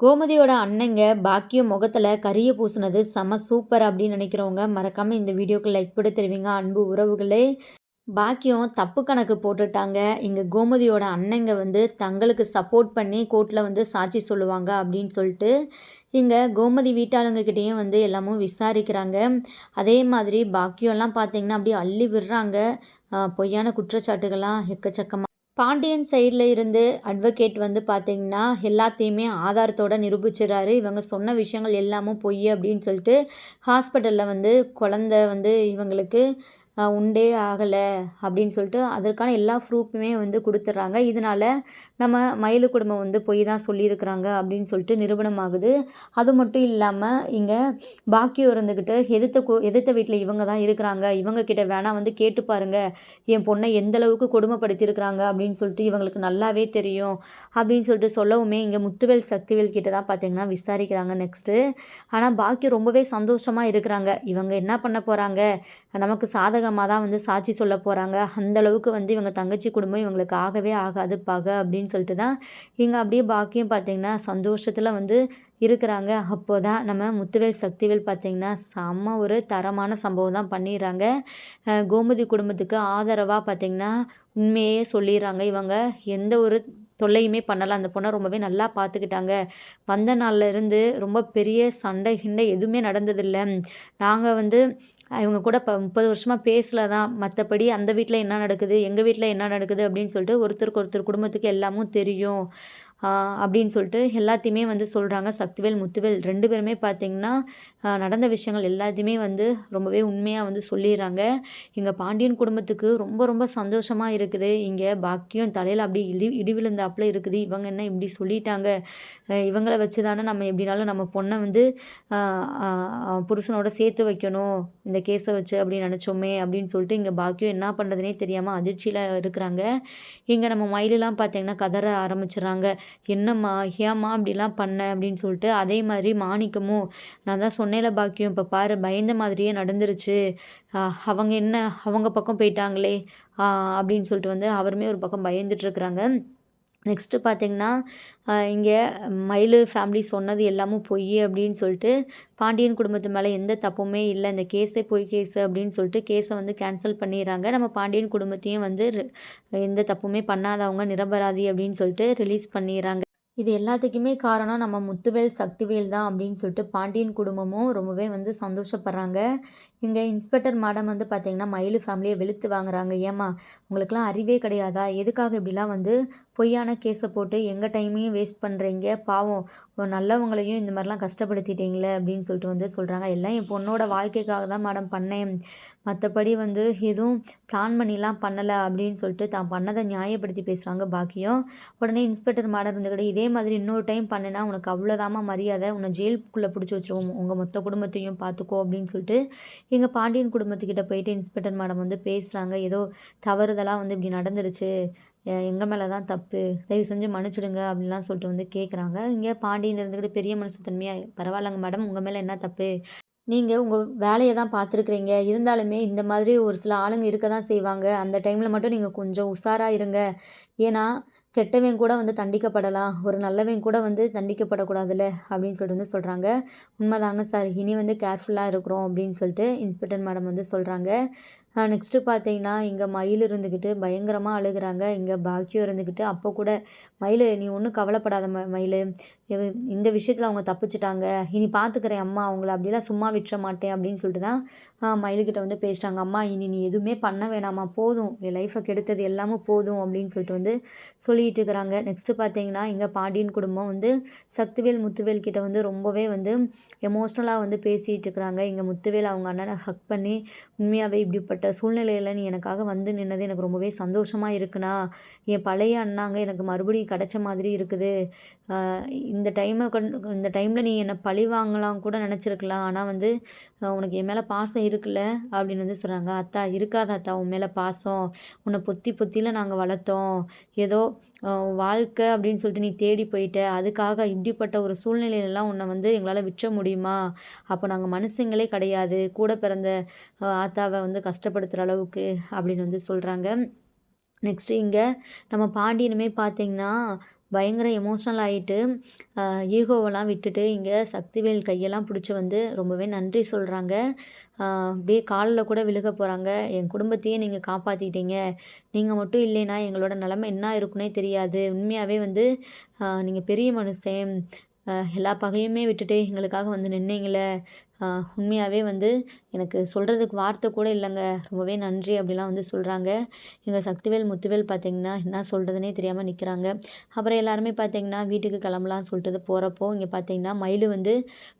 கோமதியோட அண்ணங்க பாக்கியம் முகத்தில் கறியை பூசினது செம சூப்பர் அப்படின்னு நினைக்கிறவங்க மறக்காமல் இந்த வீடியோக்கு லைக் போட்டு தெரிவிங்க. அன்பு உறவுகளே. பாக்கியம் தப்பு கணக்கு போட்டுட்டாங்க. இங்கே கோமதியோட அண்ணங்க வந்து தங்களுக்கு சப்போர்ட் பண்ணி கோர்ட்டில் வந்து சாட்சி சொல்லுவாங்க அப்படின்னு சொல்லிட்டு இங்கே கோமதி வீட்டாளுங்கக்கிட்டேயும் வந்து எல்லாமும் விசாரிக்கிறாங்க. அதே மாதிரி பாக்கியம்லாம் பார்த்திங்கன்னா அப்படியே அள்ளி விடுறாங்க. பொய்யான குற்றச்சாட்டுகள்லாம் எக்கச்சக்கமாக பாண்டியன் சைடில் இருந்து அட்வொகேட் வந்து பார்த்திங்கன்னா எல்லாத்தையுமே ஆதாரத்தோடு நிரூபிச்சிடறாரு. இவங்க சொன்ன விஷயங்கள் எல்லாமும் பொய் அப்படின்னு சொல்லிட்டு ஹாஸ்பிட்டலில் வந்து குழந்த வந்து இவங்களுக்கு உண்டே ஆகலை அப்படின்னு சொல்லிட்டு அதற்கான எல்லா ப்ரூஃப்புமே வந்து கொடுத்துட்றாங்க. இதனால் நம்ம மயில் குடும்பம் வந்து பொய் தான் சொல்லியிருக்கிறாங்க அப்படின்னு சொல்லிட்டு நிரூபணம் ஆகுது அது மட்டும் இல்லாமல் இங்கே பாக்கியம் இருந்துக்கிட்டு எதிர்த்த எதிர்த்த வீட்டில் இவங்க தான் இருக்கிறாங்க. இவங்க கிட்ட வேணால் வந்து கேட்டு பாருங்கள் என் பொண்ணை எந்த அளவுக்கு கொடுமைப்படுத்தியிருக்கிறாங்க அப்படின்னு சொல்லிட்டு இவங்களுக்கு நல்லாவே தெரியும் அப்படின்னு சொல்லிட்டு சொல்லவுமே இங்கே முத்துவேல் சக்திவேல் கிட்ட தான் பார்த்தீங்கன்னா விசாரிக்கிறாங்க நெக்ஸ்ட்டு ஆனால் பாக்கியம் ரொம்பவே சந்தோஷமாக இருக்கிறாங்க. இவங்க என்ன பண்ண போகிறாங்க நமக்கு சாதகம் சாதகமாக தான் வந்து சாட்சி சொல்ல போகிறாங்க அந்தளவுக்கு வந்து இவங்க தங்கச்சி குடும்பம் இவங்களுக்கு ஆகவே ஆகாது பகை அப்படின்னு சொல்லிட்டு தான் இங்கே அப்படியே பாக்கியம் பார்த்திங்கன்னா சந்தோஷத்தில் வந்து இருக்கிறாங்க. அப்போ தான் நம்ம முத்துவேல் சக்திவேல் பார்த்திங்கன்னா செம்ம ஒரு தரமான சம்பவம் தான் பண்ணிடுறாங்க. கோமதி குடும்பத்துக்கு ஆதரவாக பார்த்திங்கன்னா உண்மையே சொல்லிடுறாங்க. இவங்க எந்த ஒரு தொல்லையுமே பண்ணலை. அந்த பொண்ணை ரொம்பவே நல்லா பார்த்துக்கிட்டாங்க வந்த நாள்லேருந்து இருந்து ரொம்ப பெரிய சண்டை கிண்டை எதுவுமே நடந்ததில்லை. நாங்கள் வந்து இவங்க கூட இப்போ முப்பது வருஷமாக பேசல தான் மற்றபடி அந்த வீட்டில் என்ன நடக்குது எங்கள் வீட்டில் என்ன நடக்குது அப்படின்னு சொல்லிட்டு ஒருத்தருக்கு ஒருத்தர் குடும்பத்துக்கு எல்லாமும் தெரியும். அப்படின்னு சொல்லிட்டு எல்லாத்தையுமே வந்து சொல்கிறாங்க சக்திவேல் முத்துவேல் ரெண்டு பேருமே பார்த்திங்கன்னா நடந்த விஷயங்கள் எல்லாத்தையுமே வந்து ரொம்பவே உண்மையாக வந்து சொல்லிடுறாங்க. எங்கள் பாண்டியன் குடும்பத்துக்கு ரொம்ப ரொம்ப சந்தோஷமாக இருக்குது. இங்கே பாக்கியம் தலையில் அப்படி இடி இடி விழுந்தாப்புல இருக்குது. இவங்க என்ன இப்படி சொல்லிட்டாங்க? இவங்கள வச்சு தானே நம்ம எப்படினாலும் நம்ம பொண்ணை வந்து புருஷனோட சேர்த்து வைக்கணும். இந்த கேஸை வச்சு அப்படின்னு நினச்சோமே அப்படின்னு சொல்லிட்டு இங்கே பாக்கியம் என்ன பண்ணுறதுனே தெரியாமல் அதிர்ச்சியில் இருக்கிறாங்க. இங்கே நம்ம மயிலெலாம் பார்த்தீங்கன்னா கதற ஆரம்பிச்சிடுறாங்க. என்னம்மா ஏம்மா அப்படிலாம் பண்ண அப்படின்னு சொல்லிட்டு அதே மாதிரி மாணிக்கமும் நான் தான் சொன்னேல பாக்கியம். இப்போ பாரு பயந்த மாதிரியே நடந்துருச்சு. அவங்க என்ன அவங்க பக்கம் போயிட்டாங்களே அப்படின்னு சொல்லிட்டு வந்து அவருமே ஒரு பக்கம் பயந்துட்டுருக்குறாங்க நெக்ஸ்ட்டு பார்த்தீங்கன்னா இங்கே மயிலு ஃபேமிலி சொன்னது எல்லாமும் பொய் அப்படின்னு சொல்லிட்டு பாண்டியன் குடும்பத்து மேலே எந்த தப்புமே இல்லை. இந்த கேஸே பொய் கேஸு அப்படின்னு சொல்லிட்டு கேஸை வந்து கேன்சல் பண்ணிடுறாங்க. நம்ம பாண்டியன் குடும்பத்தையும் வந்து எந்த தப்புமே பண்ணாதவங்க நிரபராதி அப்படின்னு சொல்லிட்டு ரிலீஸ் பண்ணிடுறாங்க. இது எல்லாத்துக்குமே காரணம் நம்ம முத்துவேல் சக்திவேல் தான் அப்படின்னு சொல்லிட்டு பாண்டியன் குடும்பமும் ரொம்பவே வந்து சந்தோஷப்படுறாங்க. இங்கே இன்ஸ்பெக்டர் மேடம் வந்து பார்த்திங்கன்னா மயிலு ஃபேமிலியை வெளுத்து வாங்குறாங்க. ஏம்மா உங்களுக்குலாம் அறிவே கிடையாதா? எதுக்காக இப்படிலாம் வந்து பொய்யான கேஸை போட்டு எங்கள் டைமையும் வேஸ்ட் பண்ணுறீங்க பாவம் நல்லவங்களையும் இந்த மாதிரிலாம் கஷ்டப்படுத்திட்டீங்களே அப்படின்னு சொல்லிட்டு வந்து சொல்கிறாங்க எல்லாம் என் பொண்ணோட வாழ்க்கைக்காக தான் மேடம் பண்ணேன். மற்றபடி வந்து எதுவும் பிளான் பண்ணிலாம் பண்ணலை அப்படின்னு சொல்லிட்டு தான் பண்ணதை நியாயப்படுத்தி பேசுகிறாங்க பாக்கியம். உடனே இன்ஸ்பெக்டர் மேடம் இருந்துக்கிட்டு இதே மாதிரி இன்னொரு டைம் பண்ணினா உனக்கு அவ்வளோதாமா மரியாதை. உன்னை ஜெயிலுக்குள்ளே பிடிச்சி வச்சுருவோம். உங்கள் மொத்த குடும்பத்தையும் பார்த்துக்கோ அப்படின்னு சொல்லிட்டு எங்கள் பாண்டியன் குடும்பத்துக்கிட்ட போயிட்டு இன்ஸ்பெக்டர் மேடம் வந்து பேசுகிறாங்க ஏதோ தவறுதலாக வந்து இப்படி நடந்துருச்சு. எங்கள் மேலே தான் தப்பு. தயவு செஞ்சு மன்னிச்சிடுங்க அப்படின்லாம் சொல்லிட்டு வந்து கேட்குறாங்க இங்கே பாண்டியன் இருந்துக்கிட்டு பெரிய மனசு தன்மையாக பரவாயில்லங்க மேடம் உங்கள் மேலே என்ன தப்பு? நீங்கள் உங்கள் வேலையை தான் பார்த்துருக்குறீங்க. இருந்தாலுமே இந்த மாதிரி ஒரு சில ஆளுங்க இருக்க தான் செய்வாங்க. அந்த டைமில் மட்டும் நீங்கள் கொஞ்சம் உஷாராக இருங்க. ஏன்னா கெட்டவன் கூட வந்து தண்டிக்கப்படலாம். ஒரு நல்லவன் கூட வந்து தண்டிக்கப்படக்கூடாதுல்ல அப்படின்னு சொல்லிட்டு வந்து சொல்கிறாங்க உண்மைதாங்க சார். இனி வந்து கேர்ஃபுல்லாக இருக்கிறோம் அப்படின்னு சொல்லிட்டு இன்ஸ்பெக்டர் மேடம் வந்து சொல்கிறாங்க நெக்ஸ்ட்டு பார்த்தீங்கன்னா இங்கே மயில் இருந்துக்கிட்டு பயங்கரமாக அழுகுறாங்க. இங்கே பாக்கியம் இருந்துக்கிட்டு அப்போ கூட மயில் நீ ஒன்றும் கவலைப்படாத ம மயில். இந்த விஷயத்தில் அவங்க தப்பிச்சிட்டாங்க. இனி பார்த்துக்கிறேன் அம்மா அவங்கள. அப்படிலாம் சும்மா விட்டுற மாட்டேன் அப்படின்னு சொல்லிட்டு தான் மயிலுக்கிட்ட வந்து பேசிட்டாங்க அம்மா இனி நீ எதுவுமே பண்ண வேணாமா போதும். என் லைஃப்பை கெடுத்தது எல்லாமே போதும் அப்படின்னு சொல்லிட்டு வந்து சொல்லிட்டு இருக்கிறாங்க. நெக்ஸ்ட்டு பார்த்தீங்கன்னா எங்கள் பாண்டியன் குடும்பம் வந்து சக்திவேல் முத்துவேல் கிட்ட வந்து ரொம்பவே வந்து எமோஷ்னலாக வந்து பேசிகிட்டு இருக்கிறாங்க. எங்கள் முத்துவேல் அவங்க அண்ணனை ஹக் பண்ணி உண்மையாகவே இப்படிப்பட்ட சூழ்நிலையில் நீ எனக்காக வந்து நின்னது எனக்கு ரொம்பவே சந்தோஷமாக இருக்குண்ணா. என் பழைய அண்ணாங்க எனக்கு மறுபடியும் கிடைச்ச மாதிரி இருக்குது. இந்த டைமை கொண்டு இந்த டைமில் நீ என்னை பழி வாங்கலாம் கூட நினச்சிருக்கலாம். ஆனால் வந்து உனக்கு என் மேலே பாசம் இருக்குல்ல? அப்படின்னு வந்து சொல்கிறாங்க அத்தா இருக்காத அத்தா உன் மேலே பாசம். உன்னை பொத்தி பொத்தியில் நாங்கள் வளர்த்தோம். ஏதோ வாழ்க்கை அப்படின்னு சொல்லிட்டு நீ தேடி போயிட்ட. அதுக்காக இப்படிப்பட்ட ஒரு சூழ்நிலையிலலாம் உன்னை வந்து எங்களால் விற்ற முடியுமா? அப்போ நாங்கள் மனுஷங்களே கிடையாது. கூட பிறந்த ஆத்தாவை வந்து கஷ்டப்படுத்துகிற அளவுக்கு அப்படின்னு வந்து சொல்கிறாங்க நெக்ஸ்ட்டு இங்கே நம்ம பாண்டியனுமே பார்த்தீங்கன்னா பயங்கர எமோஷ்னல் ஆகிட்டு ஈகோவெல்லாம் விட்டுட்டு இங்கே சக்திவேல் கையெல்லாம் பிடிச்சி வந்து ரொம்பவே நன்றி சொல்கிறாங்க அப்படியே காலில் கூட விழுக போகிறாங்க என் குடும்பத்தையே நீங்கள் காப்பாற்றிட்டீங்க நீங்கள் மட்டும் இல்லைன்னா எங்களோட நிலமை என்ன இருக்குன்னே தெரியாது. உண்மையாகவே வந்து நீங்கள் பெரிய மனுஷன். எல்லா பகையுமே விட்டுட்டு எங்களுக்காக வந்து நின்னீங்களே. உண்மையாகவே வந்து எனக்கு சொல்கிறதுக்கு வார்த்தை கூட இல்லைங்க. ரொம்பவே நன்றி அப்படிலாம் வந்து சொல்கிறாங்க எங்கள் சக்திவேல் முத்துவேல் பார்த்திங்கன்னா என்ன சொல்கிறதுனே தெரியாமல் நிற்கிறாங்க அப்புறம் எல்லாருமே பார்த்திங்கன்னா வீட்டுக்கு கிளம்பலாம்னு சொல்லிட்டு போகிறப்போ இங்கே பார்த்திங்கன்னா மயில் வந்து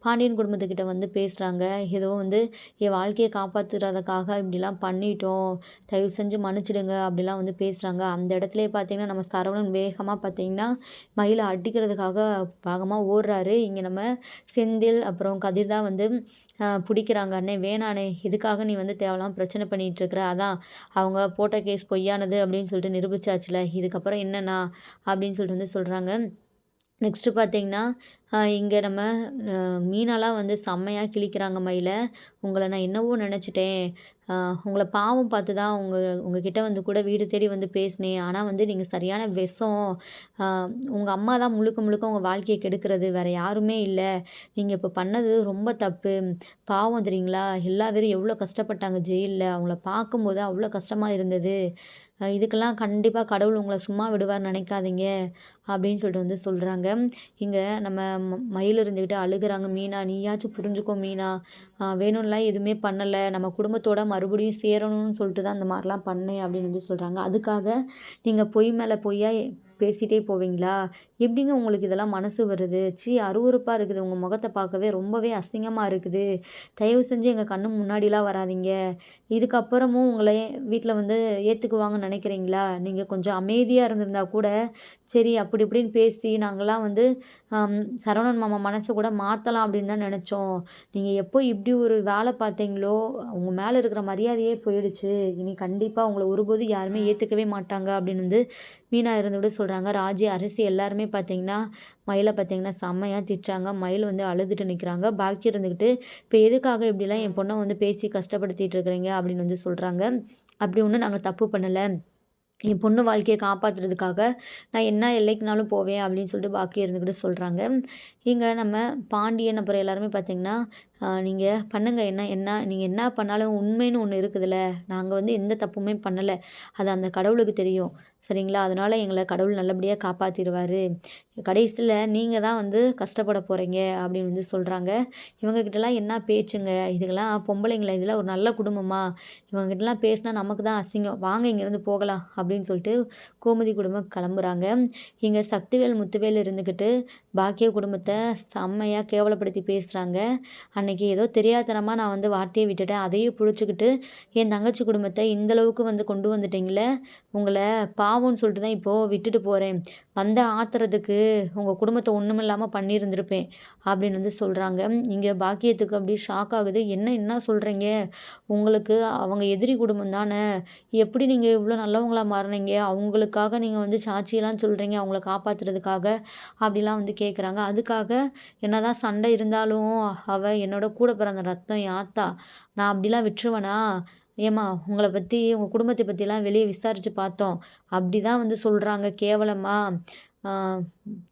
பாண்டியன் குடும்பத்துக்கிட்ட வந்து பேசுகிறாங்க ஏதோ வந்து என் வாழ்க்கையை காப்பாற்றுறதுக்காக இப்படிலாம் பண்ணிட்டோம். தயவு செஞ்சு மன்னிச்சிடுங்க அப்படிலாம் வந்து பேசுகிறாங்க அந்த இடத்துல பார்த்திங்கன்னா நம்ம சரவணன் வேகமாக பார்த்திங்கன்னா மயிலை அடிக்கிறதுக்காக வேகமாக ஓடுறாரு. இங்கே நம்ம செந்தில் அப்புறம் கதிர் தான் வந்து பிடிக்கிறாங்க. அண்ணே வேணாண்ணே இதுக்காக நீ வந்து தேவலாம் பிரச்சனை பண்ணிகிட்ருக்குற அதான் அவங்க போட்ட கேஸ் பொய்யானது அப்படின்னு சொல்லிட்டு நிரூபிச்சாச்சுல. இதுக்கப்புறம் என்னண்ணா? அப்படின்னு சொல்லிட்டு வந்து சொல்கிறாங்க நெக்ஸ்ட்டு பார்த்தீங்கன்னா இங்கே நம்ம மீனாலாம் வந்து செம்மையாக கிழிக்கிறாங்க மயிலை. உங்களை நான் என்னவோ நினச்சிட்டேன். உங்களை பாவம் பார்த்து தான் உங்கள் உங்ககிட்ட வந்து கூட வீடு தேடி வந்து பேசினேன். ஆனால் வந்து நீங்கள் சரியான விஷம். உங்கள் அம்மா தான் முழுக்க முழுக்க உங்கள் வாழ்க்கையை கெடுக்கிறது. வேறு யாருமே இல்லை. நீங்கள் இப்போ பண்ணது ரொம்ப தப்பு. பாவம் தெரியுங்களா? எல்லா பேரும் எவ்வளோ கஷ்டப்பட்டாங்க ஜெயிலில். அவங்கள பார்க்கும்போது அவ்வளோ கஷ்டமாக இருந்தது. இதுக்கெல்லாம் கண்டிப்பாக கடவுள் உங்களை சும்மா விடுவார் நினைக்காதீங்க. அப்படின்னு சொல்லிட்டு வந்து சொல்கிறாங்க இங்கே நம்ம மயில் இருந்துக்கிட்டு அழுகுறாங்க. மீனா நீயாச்சும் புரிஞ்சுக்கோ மீனா. வேணும்லாம் எதுவுமே பண்ணலை. நம்ம குடும்பத்தோட மறுபடியும் சேரணும்னு சொல்லிட்டு தான் இந்த மாதிரிலாம் பண்ணேன் அப்படின்னு வந்து சொல்கிறாங்க அதுக்காக நீங்கள் பொய் மேலே பொய்யா பேசிகிட்டே போவீங்களா? எப்படிங்க உங்களுக்கு இதெல்லாம் மனசு வருது? சி அருவருப்பாக இருக்குது. உங்கள் முகத்தை பார்க்கவே ரொம்பவே அசிங்கமாக இருக்குது. தயவு செஞ்சு எங்கள் கண்ணு முன்னாடிலாம் வராதீங்க. இதுக்கப்புறமும் உங்களை வீட்டில் வந்து ஏற்றுக்குவாங்கன்னு நினைக்கிறீங்களா? நீங்கள் கொஞ்சம் அமைதியாக இருந்திருந்தா கூட சரி அப்படி இப்படின்னு பேசி நாங்களாம் வந்து சரவணன் மாமா மனசை கூட மாற்றலாம் அப்படின்னு தான் நினச்சோம். நீங்கள் எப்போ இப்படி ஒரு வேலை பார்த்தீங்களோ உங்கள் மேலே இருக்கிற மரியாதையே போயிடுச்சு. இனி கண்டிப்பாக உங்களை ஒருபோதும் யாருமே ஏற்றுக்கவே மாட்டாங்க அப்படின்னு வந்து மீனா இருந்துவிட சொல்கிறாங்க ராஜி அரசு எல்லாருமே பார்த்தீங்கன்னா மயிலை பார்த்தீங்கன்னா செம்மையாக திட்டாங்க மயில் வந்து அழுதுட்டு நிற்கிறாங்க பாக்கி இருந்துக்கிட்டு இப்போ எதுக்காக இப்படிலாம் என் பொண்ணை வந்து பேசி கஷ்டப்படுத்திட்டு இருக்கிறீங்க? அப்படின்னு வந்து சொல்கிறாங்க அப்படி ஒன்றும் நாங்கள் தப்பு பண்ணலை. என் பொண்ணு வாழ்க்கையை காப்பாற்றுறதுக்காக நான் என்ன எல்லைக்குனாலும் போவேன் அப்படின்னு சொல்லிட்டு பாக்கி இருந்துக்கிட்டு சொல்கிறாங்க இங்கே நம்ம பாண்டியன் அப்புறம் எல்லாருமே பார்த்திங்கன்னா நீங்கள் பண்ணுங்கள் என்ன என்ன நீங்கள் என்ன பண்ணாலும் உண்மைன்னு ஒன்று இருக்குதுல்ல. நாங்கள் வந்து எந்த தப்புமே பண்ணலை. அது அந்த கடவுளுக்கு தெரியும். சரிங்களா? அதனால் எங்களை கடவுள் நல்லபடியாக காப்பாற்றிடுவார் கடைசியில் நீங்கள் தான் வந்து கஷ்டப்பட போகிறீங்க அப்படின்னு வந்து சொல்கிறாங்க இவங்கக்கிட்டலாம் என்ன பேச்சுங்க? இதுக்கெல்லாம் பொம்பளைங்களா இதெல்லாம் ஒரு நல்ல குடும்பமா? இவங்ககிட்டலாம் பேசினா நமக்கு தான் அசிங்கம். வாங்க இங்கேருந்து போகலாம் அப்படின்னு சொல்லிட்டு கோமதி குடும்பம் கிளம்புறாங்க. இங்கே சக்திவேல் முத்துவேல் இருந்துக்கிட்டு பாக்கிய குடும்பத்தை செம்மையாக கேவலப்படுத்தி பேசுகிறாங்க அன்னைக்கு ஏதோ தெரியாதனமாக நான் வந்து வார்த்தையை விட்டுட்டேன். அதையும் பிடிச்சிக்கிட்டு என் தங்கச்சி குடும்பத்தை இந்தளவுக்கு வந்து கொண்டு வந்துட்டீங்களே உங்களை பாவம்னு சொல்லிட்டு தான் இப்போது விட்டுட்டு போகிறேன் வந்த ஆத்திரத்துக்கு உங்கள் குடும்பத்தை ஒன்றும் இல்லாமல் பண்ணியிருந்திருப்பேன் அப்படின்னு வந்து சொல்கிறாங்க இங்கே பாக்கியத்துக்கு அப்படியே ஷாக் ஆகுது. என்ன என்ன சொல்கிறீங்க உங்களுக்கு அவங்க எதிரி குடும்பம் தானே. எப்படி நீங்கள் இவ்வளோ நல்லவங்களா மாறினீங்க அவங்களுக்காக நீங்கள் வந்து சாட்சியெல்லாம் சொல்கிறீங்க அவங்கள காப்பாற்றுறதுக்காக அப்படிலாம் வந்து கேட்குறாங்க அதுக்காக என்ன தான் சண்டை இருந்தாலும் அவள் என்னோட கூட பிறந்த ரத்தம் யாத்தா? ஆத்தா நான் அப்படிலாம் விட்டுருவேனா? ஏம்மா உங்களை பற்றி உங்கள் குடும்பத்தை பற்றிலாம் வெளியே விசாரித்து பார்த்தோம். அப்படி தான் வந்து சொல்கிறாங்க கேவலமாக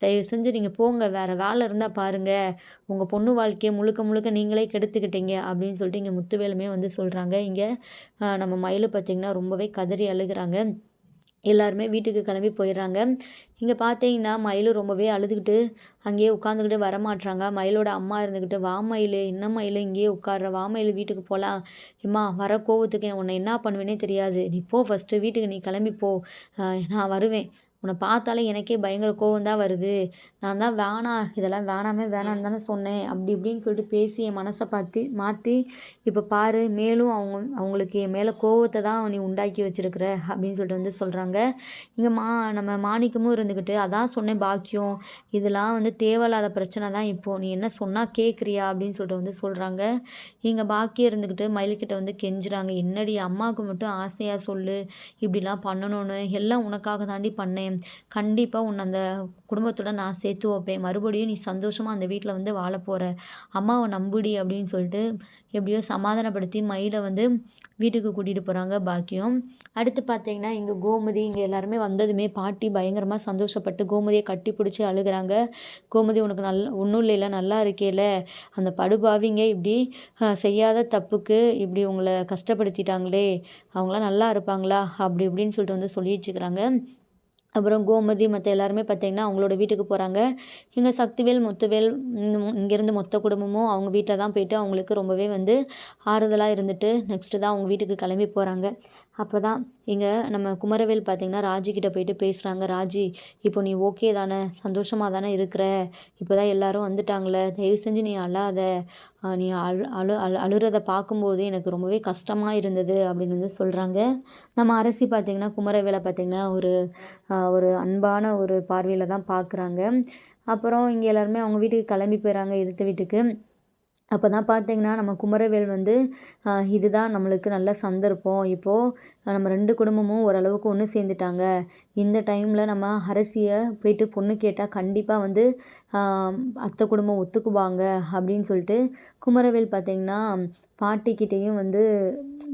தயவு செஞ்சு நீங்கள் போங்க. வேறு வேலை இருந்தால் பாருங்கள் உங்கள் பொண்ணு வாழ்க்கையை முழுக்க முழுக்க நீங்களே கெடுத்துக்கிட்டீங்க அப்படின்னு சொல்லிட்டு இங்கே முத்துவேலுமே வந்து சொல்கிறாங்க இங்கே நம்ம மயில் பார்த்திங்கன்னா ரொம்பவே கதறி அழுகிறாங்க. எல்லாருமே வீட்டுக்கு கிளம்பி போயிடுறாங்க. இங்கே பார்த்தீங்கன்னா மயிலும் ரொம்பவே அழுதுகிட்டு அங்கேயே உட்காந்துக்கிட்டு வரமாட்றாங்க. மயிலோட அம்மா இருந்துக்கிட்டு வா மயில் என்ன மயில் இங்கேயே உட்கார்ற? வா மயில் வீட்டுக்கு போகலாம் எம்மா வர கோவத்துக்கு உன்னை என்ன பண்ணுவேனே தெரியாது. நீ போ ஃபஸ்ட்டு வீட்டுக்கு நீ கிளம்பி போ. நான் வருவேன். உன்னை பார்த்தாலே எனக்கே பயங்கர கோவம் தான் வருது. நான் தான் வேணாம் இதெல்லாம் வேணாமே வேணான்னு தானே சொன்னேன். அப்படி இப்படின்னு சொல்லிட்டு பேசி என் மனசை பார்த்து மாற்றி இப்போ பாரு மேலும் அவங்க அவங்களுக்கு என் மேலே கோவத்தை தான் நீ உண்டாக்கி வச்சிருக்கிற அப்படின்னு சொல்லிட்டு வந்து சொல்கிறாங்க இங்கே மா நம்ம மாணிக்கமும் இருந்துக்கிட்டு அதான் சொன்னேன் பாக்கியம். இதெல்லாம் வந்து தேவையில்லாத பிரச்சனை தான் இப்போது நீ என்ன சொன்னால் கேட்குறியா அப்படின்னு சொல்லிட்டு வந்து சொல்கிறாங்க இங்கே பாக்கியம் இருந்துக்கிட்டு மயில்கிட்ட வந்து கெஞ்சுறாங்க. என்னடி அம்மாவுக்கு மட்டும் ஆசையாக சொல்லு இப்படிலாம் பண்ணணும்னு. எல்லாம் உனக்காக தாண்டி பண்ணேன். வைப்பேன் கண்டிப்பாக உன்னை அந்த குடும்பத்தோட நான் சேர்த்து வைப்பேன். மறுபடியும் நீ சந்தோஷமாக அந்த வீட்டில் வந்து வாழ போகிற அம்மாவை நம்புடி அப்படின்னு சொல்லிட்டு எப்படியோ சமாதானப்படுத்தி மயிலை வந்து வீட்டுக்கு கூட்டிகிட்டு போகிறாங்க பாக்கியம். அடுத்து பார்த்தீங்கன்னா இங்கே கோமதி இங்கே எல்லாருமே வந்ததுமே பாட்டி பயங்கரமாக சந்தோஷப்பட்டு கோமதியை கட்டி பிடிச்சி அழுகுறாங்க. கோமதி உனக்கு நல் ஒன்றும் இல்லைல்ல நல்லா இருக்கேல. அந்த படுபாவிங்க இப்படி செய்யாத தப்புக்கு இப்படி உங்களை கஷ்டப்படுத்திட்டாங்களே. அவங்களாம் நல்லா இருப்பாங்களா? அப்படி இப்படின்னு சொல்லிட்டு வந்து சொல்லி வச்சுக்கிறாங்க அப்புறம் கோமதி மற்ற எல்லாருமே பார்த்திங்கன்னா அவங்களோட வீட்டுக்கு போகிறாங்க இங்கே சக்திவேல் முத்துவேல் இங்கேருந்து மொத்த குடும்பமும் அவங்க வீட்டில் தான் போயிட்டு அவங்களுக்கு ரொம்பவே வந்து ஆறுதலாக இருந்துட்டு நெக்ஸ்ட்டு தான் அவங்க வீட்டுக்கு கிளம்பி போகிறாங்க அப்போ தான் இங்கே நம்ம குமரவேல் பார்த்திங்கன்னா ராஜிக்கிட்ட போயிட்டு பேசுகிறாங்க ராஜி இப்போ நீ ஓகே தானே? சந்தோஷமாக தானே இருக்கிற? இப்போ தான் எல்லோரும் வந்துட்டாங்களே? தயவு செஞ்சு நீ அழாத. நீ அழு அழு அழு அழுகிறத பார்க்கும்போது எனக்கு ரொம்பவே கஷ்டமாக இருந்தது அப்படின்னு வந்து சொல்கிறாங்க நம்ம அரசி பார்த்திங்கன்னா குமரவேலை பார்த்திங்கன்னா ஒரு ஒரு அன்பான ஒரு பார்வையில் தான் பார்க்குறாங்க அப்புறம் இங்கே எல்லாருமே அவங்க வீட்டுக்கு கிளம்பி போயிடறாங்க எதிர்த்த வீட்டுக்கு. அப்போ தான் பார்த்தீங்கன்னா நம்ம குமரவேல் வந்து இதுதான் நம்மளுக்கு நல்ல சந்தர்ப்பம். இப்போது நம்ம ரெண்டு குடும்பமும் ஓரளவுக்கு ஒன்று சேர்ந்துட்டாங்க. இந்த டைமில் நம்ம அரசியை போயிட்டு பொண்ணு கேட்டால் கண்டிப்பாக வந்து அத்தை குடும்பம் ஒத்துக்குவாங்க. அப்படின்னு சொல்லிட்டு குமரவேல் பார்த்தீங்கன்னா பாட்டிக்கிட்டேயும் வந்து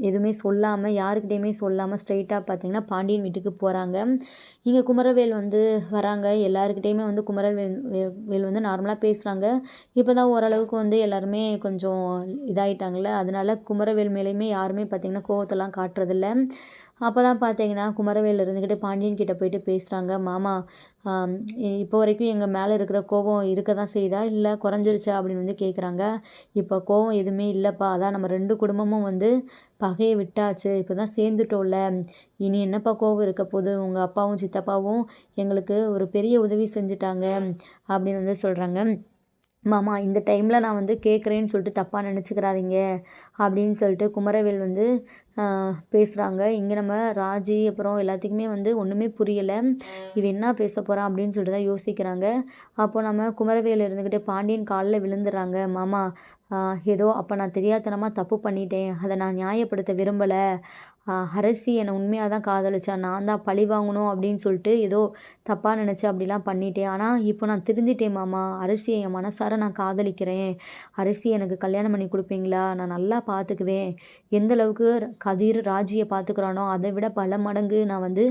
எதுவுமே சொல்லாமல் யாருக்கிட்டேயுமே சொல்லாமல் ஸ்ட்ரெயிட்டாக பார்த்தீங்கன்னா பாண்டியன் வீட்டுக்கு போகிறாங்க இங்கே குமரவேல் வந்து வராங்க. எல்லாருக்கிட்டேயுமே வந்து குமரவேல் வேல் வந்து நார்மலாக பேசுகிறாங்க இப்போ தான் ஓரளவுக்கு வந்து எல்லாருமே கொஞ்சம் இதாகிட்டாங்கள அதனால குமரவேல் மேலேயுமே யாருமே பார்த்திங்கன்னா கோவத்தெல்லாம் காட்டுறதில்ல. அப்போ தான் பார்த்தீங்கன்னா குமரவேல் இருந்துக்கிட்டு பாண்டியன் கிட்டே போயிட்டு பேசுகிறாங்க மாமா இப்போ வரைக்கும் எங்கள் மேலே இருக்கிற கோபம் இருக்க தான் செய்தா? இல்லை குறைஞ்சிருச்சா? அப்படின்னு வந்து கேட்குறாங்க இப்போ கோபம் எதுவுமே இல்லைப்பா. அதான் நம்ம ரெண்டு குடும்பமும் வந்து பகையை விட்டாச்சு. இப்போ தான் சேர்ந்துட்டோம்ல. இனி என்னப்பா கோபம் இருக்க போது உங்கள் அப்பாவும் சித்தப்பாவும் எங்களுக்கு ஒரு பெரிய உதவி செஞ்சுட்டாங்க. அப்படின்னு வந்து சொல்கிறாங்க மாமா இந்த டைமில் நான் வந்து கேட்குறேன்னு சொல்லிட்டு தப்பாக நினச்சிக்கிறாதீங்க அப்படின்னு சொல்லிட்டு குமரவேல் வந்து பேசுகிறாங்க இங்கே நம்ம ராஜி அப்புறம் எல்லாத்துக்குமே வந்து ஒன்றுமே புரியலை. இவன் என்ன பேச போகிறான் அப்படின்னு சொல்லிட்டு தான் யோசிக்கிறாங்க. அப்போ நம்ம குமரவேல் இருந்துக்கிட்டு பாண்டியன் காலில் விழுந்துடுறாங்க மாமா ஏதோ அப்போ நான் தெரியாதனமாக தப்பு பண்ணிட்டேன். அதை நான் நியாயப்படுத்த விரும்பலை. ஹரசி என்னை உண்மையாக தான் காதலிச்சா நான் தான் பழி வாங்கணும் அப்படின்னு சொல்லிட்டு ஏதோ தப்பாக நினச்சி அப்படிலாம் பண்ணிட்டேன். ஆனால் இப்போ நான் திருந்திட்டேன் மாமா அரசியை என் மனசார நான் காதலிக்கிறேன். அரசி எனக்கு கல்யாணம் பண்ணி கொடுப்பீங்களா? நான் நல்லா பார்த்துக்குவேன். எந்த அளவுக்கு கதிர் ராஜியை பார்த்துக்குறானோ அதை விட பல மடங்கு நான் வந்து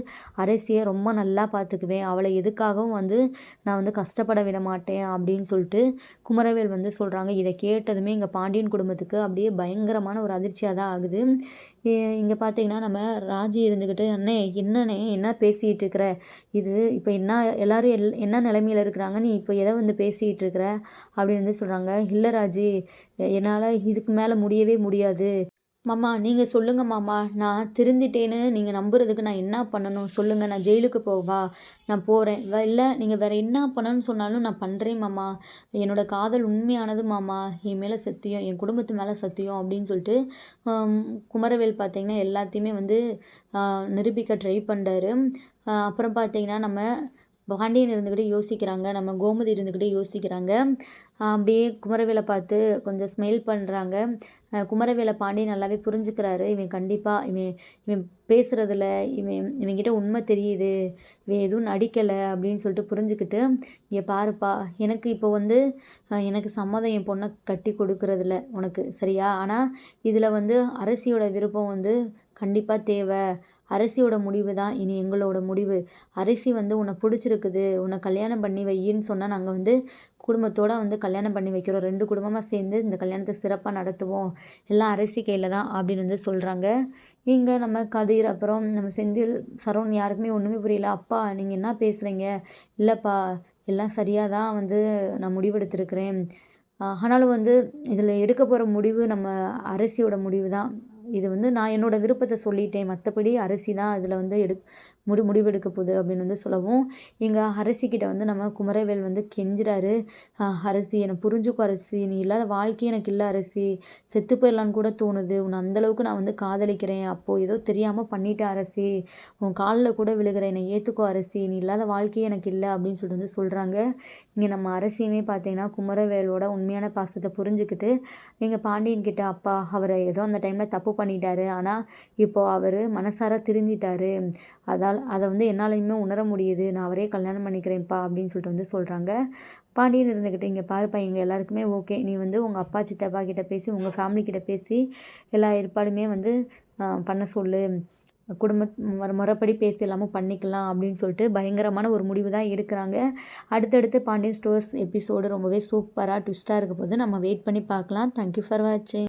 அரசியை ரொம்ப நல்லா பார்த்துக்குவேன். அவளை எதுக்காகவும் வந்து நான் வந்து கஷ்டப்பட விட மாட்டேன் அப்படின்னு சொல்லிட்டு குமரவேல் வந்து சொல்கிறாங்க இதை கேட்டதுமே எங்கள் பாண்டியன் குடும்பத்துக்கு அப்படியே பயங்கரமான ஒரு அதிர்ச்சியாக தான் ஆகுது இங்கே பார்த்தீங்கன்னா நம்ம ராஜி இருந்துக்கிட்டு அண்ணே என்னண்ணே என்ன பேசிகிட்டு இருக்கிற இது இப்போ என்ன எல்லோரும் எல் என்ன நிலமையில இருக்கிறாங்க? நீ இப்போ எதை வந்து பேசிகிட்டு இருக்கிற அப்படின்னு வந்து சொல்கிறாங்க இல்லை ராஜி என்னால் இதுக்கு மேலே முடியவே முடியாது. மாமா நீங்கள் சொல்லுங்கள் மாமா. நான் திருந்திட்டேன்னு நீங்கள் நம்புறதுக்கு நான் என்ன பண்ணணும்? சொல்லுங்கள் நான் ஜெயிலுக்கு போவா நான் போகிறேன் இல்லை நீங்கள் வேறு என்ன பண்ணணும்னு சொன்னாலும் நான் பண்ணுறேன் மாமா. என்னோடய காதல் உண்மையானது மாமா. என் மேலே சத்தியம் என் குடும்பத்து மேலே சத்தியம் அப்படின்னு சொல்லிட்டு குமரவேல் பார்த்திங்கன்னா எல்லாத்தையுமே வந்து நிரூபிக்க ட்ரை பண்ணுறாரு அப்புறம் பார்த்திங்கன்னா நம்ம பாண்டியன் இருந்துக்கிட்டே யோசிக்கிறாங்க நம்ம கோமதி இருந்துக்கிட்டே யோசிக்கிறாங்க. அப்படியே குமரவேலை பார்த்து கொஞ்சம் ஸ்மெல் பண்ணுறாங்க குமரவேலை பாண்டியன் நல்லாவே புரிஞ்சுக்கிறாரு. இவன் கண்டிப்பாக இவன் இவன் பேசுகிறதுல இவன் இவங்கிட்ட உண்மை தெரியுது. இவன் எதுவும் நடிக்கலை அப்படின்னு சொல்லிட்டு புரிஞ்சுக்கிட்டு இங்கே பாருப்பா எனக்கு இப்போ வந்து எனக்கு சம்மதம் என் பொண்ணை கட்டி கொடுக்கறதில்ல உனக்கு சரியா? ஆனால் இதில் வந்து அரசியோட விருப்பம் வந்து கண்டிப்பாக தேவை. அரசியோட முடிவு தான் இனி எங்களோட முடிவு. அரசி வந்து உன்னை பிடிச்சிருக்குது. உன்னை கல்யாணம் பண்ணி வையின்னு சொன்னால் நாங்கள் வந்து குடும்பத்தோடு வந்து கல்யாணம் பண்ணி வைக்கிறோம். ரெண்டு குடும்பமாக சேர்ந்து இந்த கல்யாணத்தை சிறப்பாக நடத்துவோம். எல்லாம் அரசி கையில் தான் அப்படின்னு வந்து சொல்கிறாங்க இங்கே நம்ம கதிர் அப்புறம் நம்ம செந்தில் சரவண் யாருக்குமே ஒன்றுமே புரியல. அப்பா நீங்கள் என்ன பேசுகிறீங்க இல்லைப்பா எல்லாம் சரியாக தான் வந்து நான் முடிவெடுத்திருக்கிறேன். ஆனாலும் வந்து இதில் எடுக்க போகிற முடிவு நம்ம அரசியோட முடிவு தான். இது வந்து நான் என்னோடய விருப்பத்தை சொல்லிட்டேன். மற்றபடி அரசி தான் அதில் வந்து எடு முடி முடிவெடுக்க போகுது அப்படின்னு வந்து சொல்லவும் எங்கள் அரசிக்கிட்ட வந்து நம்ம குமரவேல் வந்து கெஞ்சுறாரு. அரசி என்னை புரிஞ்சுக்கும் அரசி. நீ இல்லாத வாழ்க்கையே எனக்கு இல்லை அரசி. செத்து போயிடலான்னு கூட தோணுது. உன்னை அந்தளவுக்கு நான் வந்து காதலிக்கிறேன். அப்போது ஏதோ தெரியாமல் பண்ணிட்டேன் அரசி. உன் காலில் கூட விழுகிற என்னை ஏற்றுக்கோ அரசி. நீ இல்லாத வாழ்க்கையே எனக்கு இல்லை அப்படின்னு சொல்லிட்டு வந்து சொல்கிறாங்க இங்கே நம்ம அரசியுமே பார்த்தீங்கன்னா குமரவேலோட உண்மையான பாசத்தை புரிஞ்சுக்கிட்டு எங்கள் பாண்டியன் கிட்ட அப்பா அவரை ஏதோ அந்த டைமில் தப்பு பண்ணிட்டாரு. ஆனால் இப்போது அவர் மனசார திரிஞ்சிட்டாரு அதால் அதை வந்து என்னாலையுமே உணர முடியுது. நான் அவரே கல்யாணம் பண்ணிக்கிறேன்ப்பா அப்படின்னு சொல்லிட்டு வந்து சொல்கிறாங்க பாண்டியன் இருந்துக்கிட்டு இங்கே பாருப்பா எங்கள் எல்லாருக்குமே ஓகே. நீ வந்து உங்கள் அப்பா சித்தப்பா கிட்டே பேசி உங்கள் ஃபேமிலிக்கிட்ட பேசி எல்லா ஏற்பாடுமே வந்து பண்ண சொல்லு. குடும்ப முறைப்படி பேசி எல்லாமே பண்ணிக்கலாம் அப்படின்னு சொல்லிட்டு பயங்கரமான ஒரு முடிவு தான் எடுக்கிறாங்க. அடுத்தடுத்து பாண்டியன் ஸ்டோர்ஸ் எபிசோடு ரொம்பவே சூப்பராக ட்விஸ்ட்டாக இருக்க போது நம்ம வெயிட் பண்ணி பார்க்கலாம். தேங்க்யூ ஃபார் வாட்சிங்